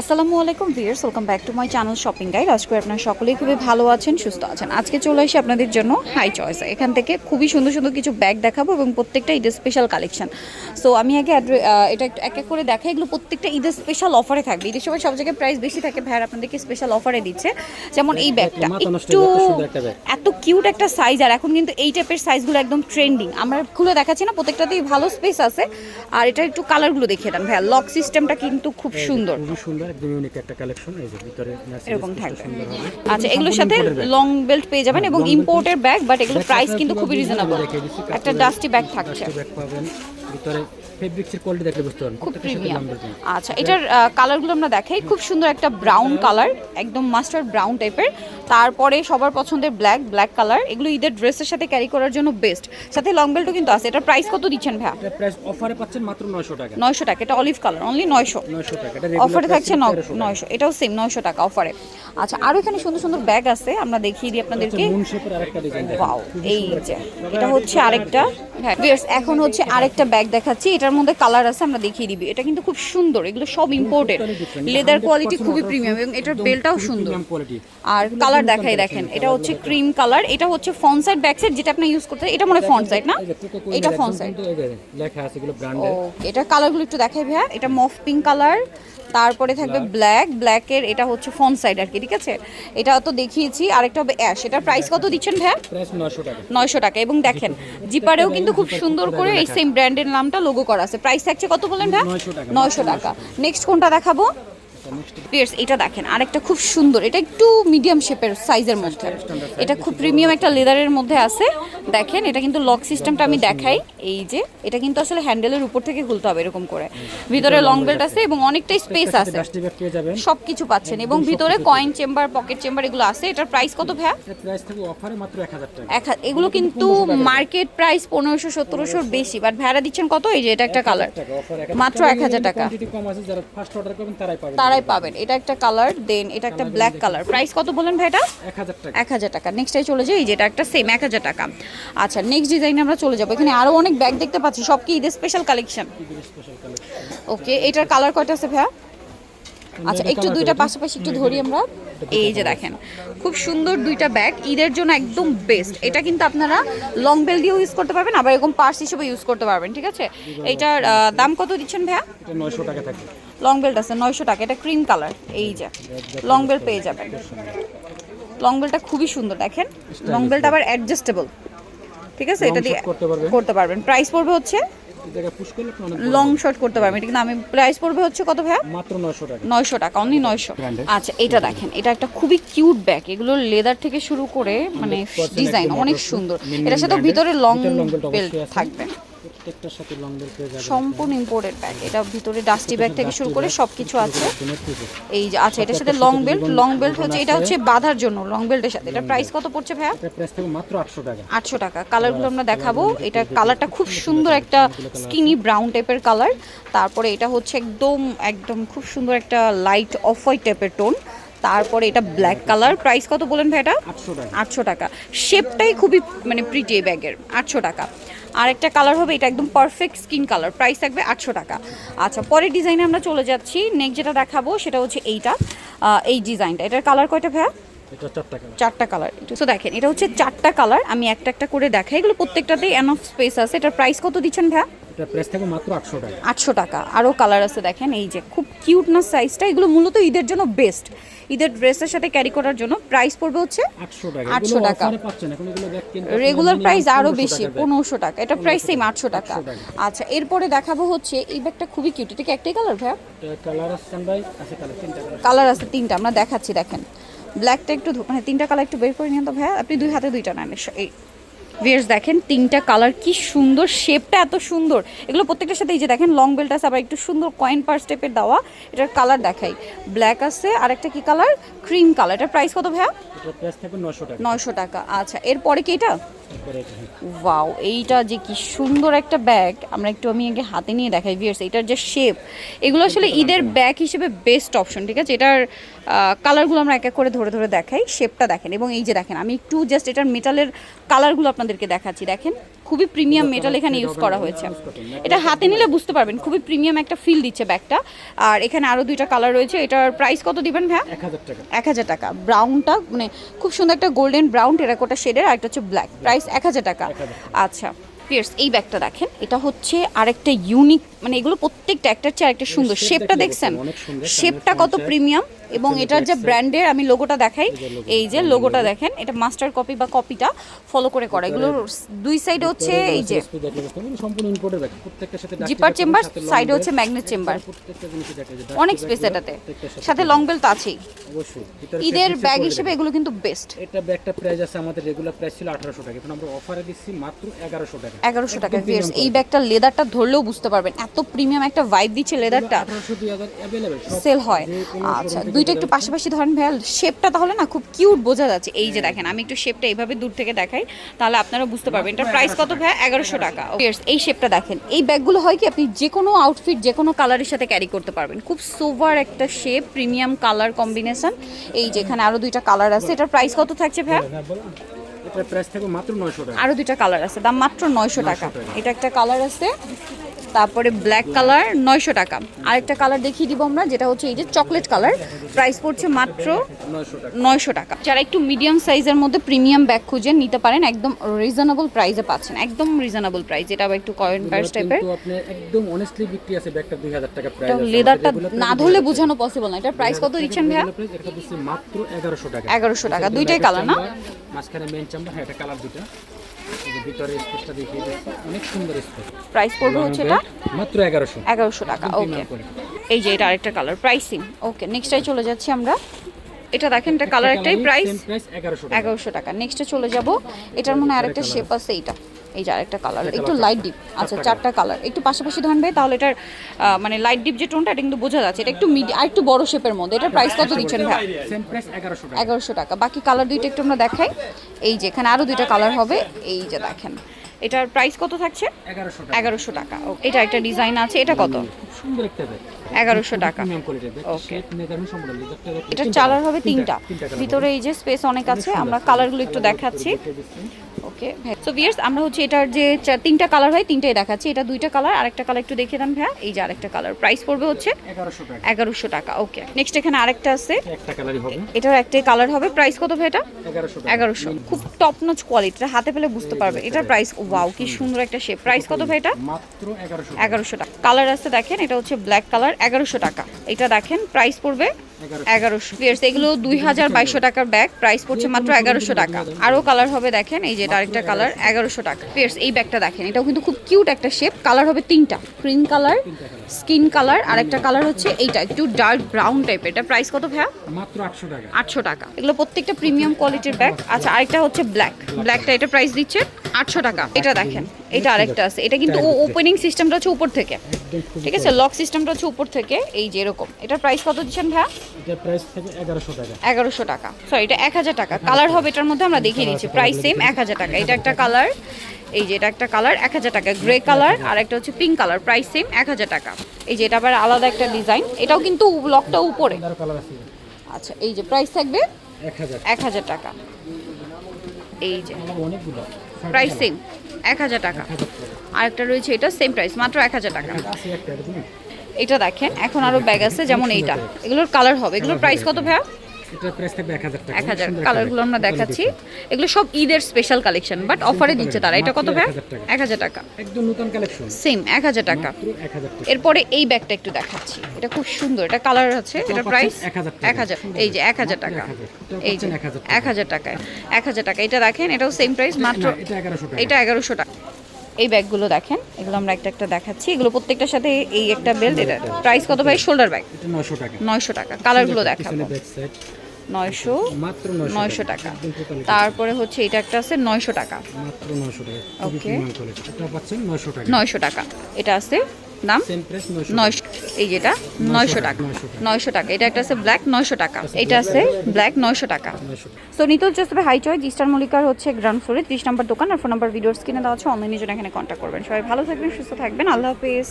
আসসালামু আলাইকুম viewers welcome back to my channel shopping guide. আজকে আপনারা সকলেই খুবই ভালো আছেন সুস্থ আছেন। আজকে চলে আসি আপনাদের জন্য হাই চয়েস এখান থেকে খুবই সুন্দর সুন্দর কিছু ব্যাগ দেখাবো এবং প্রত্যেকটা ঈদের স্পেশাল কালেকশন সো আমি আগে এটা একটু এক এক করে দেখাই। এগুলো প্রত্যেকটা ঈদের স্পেশাল অফারে থাকবে। ঈদের সময় সব জায়গায় প্রাইস বেশি থাকে ভাইয়ার আপনাদেরকে স্পেশাল অফারে দিচ্ছে। যেমন এই ব্যাগটা একটু এত কিউট একটা সাইজ আর এখন কিন্তু এই টাইপের সাইজগুলো একদম ট্রেন্ডিং আমরা খুলে দেখাচ্ছি না প্রত্যেকটাতেই ভালো স্পেস আছে। আর এটা একটু কালারগুলো দেখিয়ে দেন ভাইয়া। লক সিস্টেমটা কিন্তু খুব সুন্দর। খুবই সুন্দর। একদম ইউনিক একটা কালেকশন এই যে ভিতরে এরকম থাকবে। আচ্ছা এগুলোর সাথে লং বেল্ট পেয়ে যাবেন এবং long ইম্পোর্টের ব্যাগ বাট এগুলোর প্রাইস কিন্তু খুবই রিজনেবল। একটা ডাস্টি ব্যাগ থাকছে। ব্যাগ পাবেন ভিতরে ফেব্রিক্সের কোয়ালিটি দেখলে বুঝতে পারবেন। খুব প্রিমিয়াম আচ্ছা এটার কালারগুলো আমরা দেখাই। খুব সুন্দর একটা ব্রাউন কালার একদম মাস্টার্ড ব্রাউন টাইপের তারপরে সবার পছন্দের ব্ল্যাক ব্ল্যাক কালার এগুলো ঈদের ড্রেসের সাথে ক্যারি করার জন্য বেস্ট সাথে লং বেল্টও কিন্তু আছে। এটার প্রাইস কত দিচ্ছেন ভাইয়া? এটা প্রাইস অফারে পাচ্ছেন মাত্র 900 টাকা। নয়শো টাকা। এটা অলিভ কালার অনলি নয়শো। 900 টাকা। এটা অফারে থাকছে price ছিল 1300 টাকা। নয়শো। এটাও সেম নয়শো টাকা অফারে আচ্ছা আরও এখানে সুন্দর সুন্দর ব্যাগ আছে। আমরা দেখিয়ে দিই আপনাদেরকে। মুন শেপের আরেকটা ডিজাইন ওয়াও এই যে এটা হচ্ছে আরেকটা হ্যাঁ এখন হচ্ছে আরেকটা ব্যাগ দেখাচ্ছি। এটার মধ্যে কালার আছে আমরা দেখিয়ে দিবি। এটা কিন্তু খুব সুন্দর এগুলো সব ইম্পোর্টেড লেদার কোয়ালিটি খুবই প্রিমিয়াম এবং এটার বেলটাও সুন্দর। আর কালার দেখাই দেখেন এটা হচ্ছে ক্রিম কালার এটা হচ্ছে ফ্রন্ট সাইড ব্যাক সাইড যেটা আপনি ইউজ করতে এটা মনে ফ্রন্ট সাইড না? এটা ফ্রন্ট সাইড লেখা আছে এগুলো ব্র্যান্ডের এটা কালারগুলো একটু দেখাই ভাইয়া এটা মফ পিঙ্ক কালার তারপরে থাকবে ব্ল্যাক ব্ল্যাকের এটা হচ্ছে ফোন সাইড আর কি ঠিক আছে? এটা তো দেখিয়েছি। আরেকটা হবে অ্যাশ এটার প্রাইস কত দিচ্ছেন ভাইয়া? প্রাইস 900 টাকা। নয়শো টাকা। এবং দেখেন জিপারেও কিন্তু খুব সুন্দর করে এই সেম ব্র্যান্ডের নামটা লোগো করা আছে। প্রাইস থাকছে কত বললেন ভাই 900 টাকা। নয়শো টাকা। নেক্সট কোনটা দেখাবো? পিয়ার্স এটা দেখেন আরেকটা খুব সুন্দর এটা একটু মিডিয়াম শেপের সাইজের মধ্যে। এটা খুব প্রিমিয়াম একটা লেদারের মধ্যে আছে। দেখেন এটা কিন্তু লক সিস্টেমটা আমি দেখাই। এই যে এটা কিন্তু আসলে হ্যান্ডেলের উপর থেকে খুলতে হবে এরকম করে। ভিতরে লং বেল্ট আছে এবং অনেকটাই স্পেস আছে। সব কিছু পাচ্ছেন এবং ভিতরে কয়েন চেম্বার পকেট চেম্বার এগুলো আছে। এটার প্রাইস কত ভাইয়া? এর প্রাইস থাকবে অফারে মাত্র 1000 টাকা। এক হা- এগুলো কিন্তু মার্কেট প্রাইস পনেরোশো সতেরোশোর বেশি। বাট ভাড়া দিচ্ছেন কত? এই যে এটা একটা কালার টাকা মাত্র 1000 টাকা। কোয়ান্টিটি কম আছে যারা ফার্স্ট অর্ডার করবেন তারাই পাবেন পাবেন? এটা একটা কালার দেন এটা একটা ব্ল্যাক কালার প্রাইস কত বলেন ভাই এটা 1000 টাকা। এক হাজার টাকা। নেক্সটাই চলে যাই যেটা একটা সেম এক হাজার টাকা। আচ্ছা নেক্সট ডিজাইনে আমরা চলে যাব। এখানে আরও অনেক ব্যাগ দেখতে পাচ্ছি সব কি ঈদের special collection special collection okay এটার কালার কয়টা আছে ভাইয়া? আচ্ছা একটু দুইটা পাশাপাশি একটু ধরি আমরা। এই যে দেখেন খুব সুন্দর দুইটা ব্যাগ ঈদের জন্য একদম বেস্ট এটা কিন্তু আপনারা লং বেল দিয়েও ইউজ করতে পারবেন আবার এরকম পার্স হিসেবে ইউজ করতে পারবেন ঠিক আছে? এইটার দাম কত দিচ্ছেন ভাইয়া? এটা 900 টাকা থাকবে লং বেল্ট আছে নয়শো টাকা। এটা ক্রিম কালার এই যে। লং বেল্ট পেয়ে যাবেন। লং বেল্টটা খুবই সুন্দর দেখেন। লং বেল্ট আবার অ্যাডজাস্টেবল ঠিক আছে? এটা দিয়ে। করতে পারবেন। প্রাইস পড়বে হচ্ছে লং শর্ট করতে পারবেন। এটা কিন্তু আমি প্রাইস পড়বে হচ্ছে কত ভাই মাত্র 900 টাকা। নয়শো টাকা অনলি নয়শো। Branded. আচ্ছা এটা দেখেন এটা একটা খুবই কিউট ব্যাগ এগুলো লেদার থেকে শুরু করে মানে ডিজাইন অনেক সুন্দর। এটার সাথে ভিতরে লং বেল্ট থাকবে। প্রত্যেকটার সাথে লং বেল পেয়ে যাবেন সম্পূর্ণ ইম্পোর্টেড ব্যাগ এটা ভিতরে ডাস্টি ব্যাগ থেকে শুরু করে সব কিছু আছে এই যে আচ্ছা এটার সাথে লং বেল্ট লং বেল্ট হচ্ছে এটা হচ্ছে বাঁধার জন্য লং বেল্টের সাথে। এটা প্রাইস কত পড়ছে ভাইয়া? এটা প্রাইস থাকবে মাত্র 800 টাকা। আটশো টাকা। কালারগুলো আমরা দেখাবো। এটা কালারটা খুব সুন্দর একটা স্কিনি ব্রাউন টাইপের কালার তারপরে এটা হচ্ছে একদম একদম খুব সুন্দর একটা লাইট অফ হোয়াইট টাইপের টোন তারপরে এটা ব্ল্যাক কালার প্রাইস কত বলেন ভাই এটা? 800 টাকা। আটশো টাকা। শেপটাই খুবই মানে প্রিটি ব্যাগের আটশো টাকা। আর একটা কালার হবে এটা একদম পারফেক্ট স্কিন কালার প্রাইস থাকবে আটশো টাকা। আচ্ছা পরের ডিজাইনে আমরা চলে যাচ্ছি নেক্সট যেটা দেখাবো সেটা হচ্ছে এইটা এই ডিজাইনটা এটার কালার কয়টা ভাইয়া? এটা 4 টাকা চারটা কালার তো দেখেন এটা হচ্ছে চারটা কালার আমি একটা একটা করে দেখাই এগুলো প্রত্যেকটাতেই এনফ স্পেস আছে। এটার প্রাইস কত দিচ্ছেন ভাইয়া? এটা প্রাইস থাকবে মাত্র 800 টাকা। আটশো টাকা। আরও কালার আছে দেখেন এই যে খুব কিউট না সাইজটা এগুলো মূলত ঈদের জন্য বেস্ট ঈদের ড্রেসের সাথে ক্যারি করার জন্য প্রাইস পড়বে হচ্ছে 800 টাকা। 800 টাকা। অফারে পাচ্ছেন এখন এগুলো ব্যাগ রেগুলার প্রাইস আরও বেশি টাকার bag। পনেরোশো টাকা এটা প্রাইস সেম আটশো টাকা। 800 টাকা। আচ্ছা এরপরে দেখাবো হচ্ছে এই ব্যাগটা খুবই কিউট এটা কি একটাই কালার ভাইয়া? কালার আছে ভাই আছে কালার তিনটা কালার আছে তিনটা আমরা দেখাচ্ছি দেখেন। ব্ল্যাকটা একটু মানে তিনটা কালার একটু বের করে নিন তো ভাইয়া। আপনি দুই হাতে দুইটা নেন এই ভিয়ার্স দেখেন তিনটা কালার কি সুন্দর শেপটা এত সুন্দর। এগুলো প্রত্যেকটার সাথে এই যে দেখেন লং বেল্ট আছে আবার একটু সুন্দর কয়েন পার স্টেপের দেওয়া এটার কালার দেখাই। ব্ল্যাক আছে আর একটা কি কালার ক্রিম কালার এটার প্রাইস কত ভাইয়া? এটা প্রাইস থাকবে 900 টাকা। নয়শো টাকা। আচ্ছা এরপরে কি এটা। ওয়াও এইটা যে কি সুন্দর একটা ব্যাগ আমরা একটু আমি আগে হাতে নিয়ে দেখাই ভিয়ার্স এটার যে শেপ এগুলো আসলে ঈদের ব্যাগ হিসেবে বেস্ট অপশন ঠিক আছে? এটার কালারগুলো আমরা এক এক করে ধরে ধরে দেখাই শেপটা দেখেন। এবং এই যে দেখেন আমি একটু জাস্ট এটার মেটালের কালারগুলো আপনাদেরকে দেখাচ্ছি। দেখেন খুবই প্রিমিয়াম মেটাল এখানে ইউজ করা হয়েছে। এটা হাতে নিলে বুঝতে পারবেন খুবই প্রিমিয়াম একটা ফিল দিচ্ছে ব্যাগটা। আর এখানে আরও দুইটা কালার রয়েছে। এটার প্রাইস কত দিবেন ভাইয়া? এক হাজার টাকা। ব্রাউনটা মানে খুব সুন্দর একটা গোল্ডেন ব্রাউন টেরাকোটা শেডের আর একটা হচ্ছে ব্ল্যাক প্রাইস এক হাজার টাকা। আচ্ছা পিয়ার্স এই ব্যাগটা দেখেন এটা হচ্ছে আরেকটা ইউনিক মানে এগুলো প্রত্যেকটা একটার চেয়ে আরেকটা সুন্দর। শেপটা দেখছেন? শেপটা কত প্রিমিয়াম এবং এটার যে ব্র্যান্ডের আমি লোগোটা দেখাই এই যে লোগোটা দেখেন এটা মাস্টার কপি বা কপিটা ফলো করে করা। এগুলোর দুই সাইড হচ্ছে এই যে জিপার চেম্বার সাইডে হচ্ছে ম্যাগনেট চেম্বার অনেক স্পেস এটাতে। সাথে লং বেল্ট আছেই। ঈদের ব্যাগ হিসেবে এগুলো কিন্তু বেস্ট এটা ব্যাগটা প্রাইস আছে আমাদের রেগুলার প্রাইস ছিল আঠারোশো টাকা। এখন আমরা অফারে দিচ্ছি মাত্র এগারোশো টাকা। এগারোশো টাকা। একদম ভিয়ার্স premium এই ব্যাগটা লেদারটা ধরলেও বুঝতে পারবেন। এত প্রিমিয়াম একটা ভাইব দিচ্ছে লেদারটা আঠারোশো দুই হাজার অ্যাভেলেবেল সেল হয়। আচ্ছা দুইটা একটু পাশাপাশি ধরেন ভাইয়া শেপটা তাহলে না খুব কিউট বোঝা যাচ্ছে। এই যে দেখেন আমি একটু শেপটা এইভাবে দূর থেকে দেখাই তাহলে আপনারা বুঝতে পারবেন। এটার প্রাইস কত ভাইয়া? এগারোশো টাকা। এই শেপটা দেখেন। এই ব্যাগগুলো হয় কি আপনি যে কোনো আউটফিট যে কোনো কালারের সাথে ক্যারি করতে পারবেন। খুব সোভার একটা শেপ প্রিমিয়াম কালার কম্বিনেশন এই যেখানে আরও দুইটা কালার আছে। এটার প্রাইস কত থাকছে ভাইয়া? এটার প্রাইস থাকবে মাত্র নয়শো টাকা। আরও দুইটা কালার আছে। দাম মাত্র নয়শো টাকা। এটা একটা কালার আছে। তারপরে ব্ল্যাক কালার নয়শো টাকা। আরেকটা কালার দেখিয়ে দিব আমরা যেটা হচ্ছে এই যে চকলেট কালার প্রাইস পড়ছে মাত্র নয়শো টাকা। যারা একটু মিডিয়াম সাইজের মধ্যে প্রিমিয়াম ব্যাগ খুঁজে নিতে পারেন একদম রিজনেবল প্রাইসে পাচ্ছেন। একদম রিজনেবল প্রাইস এটা একটু কয়েন পার্স টাইপের একদম অনেস্টলি বিক্রি আছে ব্যাগটা দুই হাজার টাকা প্রাইস লেদারটা না ধরলে বোঝানো পসিবল না। এটার প্রাইস কত দিচ্ছেন ভাইয়া? এটা দিচ্ছি মাত্র এগারোশো টাকা। টাকা। দুইটাই কালার না? মাঝখানে মেন চাম্বার হ্যাঁ এটা কালার দুটা ভিতরে স্পেসটা দেখিয়ে দিচ্ছি। অনেক সুন্দর স্পেস। প্রাইস পড়বে হচ্ছে এটা মাত্র এগারোশো। এগারোশো টাকা ওকে এই যে এটা আরেকটা কালার প্রাইসিং ওকে নেক্সটাই চলে যাচ্ছি আমরা। এটা দেখেন এটা কালার একটাই প্রাইস এগারোশো টাকা। এগারোশো টাকা। নেক্সটে চলে যাব। এটার মনে হয় আরেকটা শেপ আছে এইটা। এই যে আরেকটা কালার একটু লাইট ডিপ আচ্ছা চারটা কালার একটু পাশাপাশি ধরবে তাহলে এটার মানে লাইট ডিপ যে টোনটা এটা কিন্তু বোঝা যাচ্ছে। এটা একটু মিডি আর একটু বড় শেপের মধ্যে। এটার প্রাইস কত দিচ্ছেন ভাই? এগারোশো টাকা। বাকি কালার দুইটা একটু আমরা দেখাই। এই যে এখানে আরও দুইটা কালার হবে। এই যে দেখেন। এটার প্রাইস কত থাকছে? এগারোশো টাকা। এটা একটা ডিজাইন আছে। এটা কত? সুন্দর একটা ব্যাগ এগারোশো টাকা। এটার চালার হবে তিনটা। ভিতরে এই যে স্পেস অনেক আছে আমরা কালারগুলো একটু দেখাচ্ছি। ওকে। সো ভিয়ার্স আমরা হচ্ছে এটার যে তিনটা কালার হয় তিনটাই দেখাচ্ছি। এটা দুইটা কালার আরেকটা কালার একটু দেখিয়ে দেন ভাইয়া। এই যে আরেকটা কালার প্রাইস পড়বে হচ্ছে এগারোশো টাকা। ওকে। নেক্সট এখানে আরেকটা আছে। এটার একটাই কালার হবে। প্রাইস কত ভাই এটা? এগারোশো খুব টপ নচ কোয়ালিটি হাতে পেলে বুঝতে পারবে। এটার প্রাইস ওয়াও কি সুন্দর একটা শেপ প্রাইস কত ভাই এটা? এগারোশো টাকা। কালার আছে দেখেন এটা হচ্ছে ব্ল্যাক কালার এগারোশো টাকা। এটা দেখেন প্রাইস পড়বে এগারোশো। পিয়ার্স এগুলো দুই হাজার বাইশশো টাকার ব্যাগ প্রাইস পড়ছে মাত্র এগারোশো টাকা। আরও কালার হবে দেখেন এই যে আরেকটা কালার এগারোশো টাকা। পিয়ার্স এই ব্যাগটা দেখেন এটাও কিন্তু খুব কিউট একটা শেপ কালার হবে তিনটা ক্রিম কালার স্কিন কালার আর একটা কালার হচ্ছে এইটা একটু ডার্ক ব্রাউন টাইপের এটা প্রাইস কত ভাইয়া? মাত্র আটশো টাকা। আটশো টাকা। এগুলো প্রত্যেকটা প্রিমিয়াম কোয়ালিটির ব্যাগ আচ্ছা আরেকটা হচ্ছে ব্ল্যাক ব্ল্যাকটা এটা প্রাইস দিচ্ছে আটশো টাকা। এটা দেখেন এটা আরেকটা আছে। এটা কিন্তু ওপেনিং সিস্টেমটা হচ্ছে উপর থেকে। ঠিক আছে? লক সিস্টেমটা হচ্ছে উপর থেকে। এই যে এরকম। এটার প্রাইস কত দিচ্ছেন ভাইয়া? এটার প্রাইস থেকে এগারোশো টাকা। এগারোশো টাকা। সরি এটা এক হাজার টাকা। কালার হবে এটার মধ্যে আমরা দেখিয়ে দিচ্ছি। প্রাইস সেম এক হাজার টাকা। এটা একটা কালার এই যে এটা একটা কালার এক হাজার টাকা। গ্রে কালার আর একটা হচ্ছে পিঙ্ক কালার প্রাইস সেম এক হাজার টাকা। এই যে এটা আবার আলাদা একটা ডিজাইন এটাও কিন্তু লকটা উপরে। আচ্ছা এই যে প্রাইস থাকবে এক হাজার টাকা। এই যে। অনেকগুলো। প্রাইস সেম এক হাজার টাকা। আরেকটা রয়েছে, এটা সেম প্রাইস মাত্র এক হাজার টাকা। এটা দেখেন, এখন আরও ব্যাগ আছে, যেমন এইটা। এগুলোর কালার হবে। এগুলোর প্রাইস কত ভাইয়া? এটার প্রাইস থাকবে টাকা কালারগুলো আমরা দেখাচ্ছি এগুলো সব ঈদের স্পেশাল কালেকশন বাট অফারে দিচ্ছে তারা এটা কত এক হাজার টাকা একদম নতুন কালেকশন সেম টাকা এরপরে এই ব্যাগটা একটু দেখাচ্ছি এটা খুব সুন্দর এটা কালার আছে এটা প্রাইস 1000 এক হাজার এই যে এক হাজার টাকা এই যে 1000 টাকা। এক হাজার টাকায় এক হাজার টাকা এটা দেখেন এটাও সেম প্রাইস মাত্র এটা এগারোশো টাকা এটা এগারোশো টাকা এই ব্যাগগুলো দেখেন এগুলো আমরা একটা একটা দেখাচ্ছি। এগুলো প্রত্যেকটার সাথে এই একটা বেল্ট এটা প্রাইস কত ভাই? শোল্ডার ব্যাগ এটা নয়শো টাকা। নয়শো টাকা। কালারগুলো দেখাবো। নয়শো মাত্র নয়শো টাকা তারপরে হচ্ছে এটা একটা আছে নয়শো টাকা মাত্র নয়শো টাকা। এটা নয়শো টাকা নয়শো টাকা এটা আছে দাম নয়শো এই যেটা নয়শো টাকা নয়শো টাকা। এটা একটা আছে ব্ল্যাক নয়শো টাকা এটা আছে ব্ল্যাক নয়শো টাকা সো নিতল জোসেফের হাই চয়েস ইস্টার মল্লিকার হচ্ছে গ্রাউন্ড ফ্লোরে ত্রিশ নম্বর দোকান আর ফোন নাম্বার ভিডিওস কিনে দেওয়া হচ্ছে অনলাইনে জন্য এখানে কন্ট্যাক্ট করবেন সবাই ভালো থাকবেন সুস্থ থাকবেন আল্লাহ হাফিজ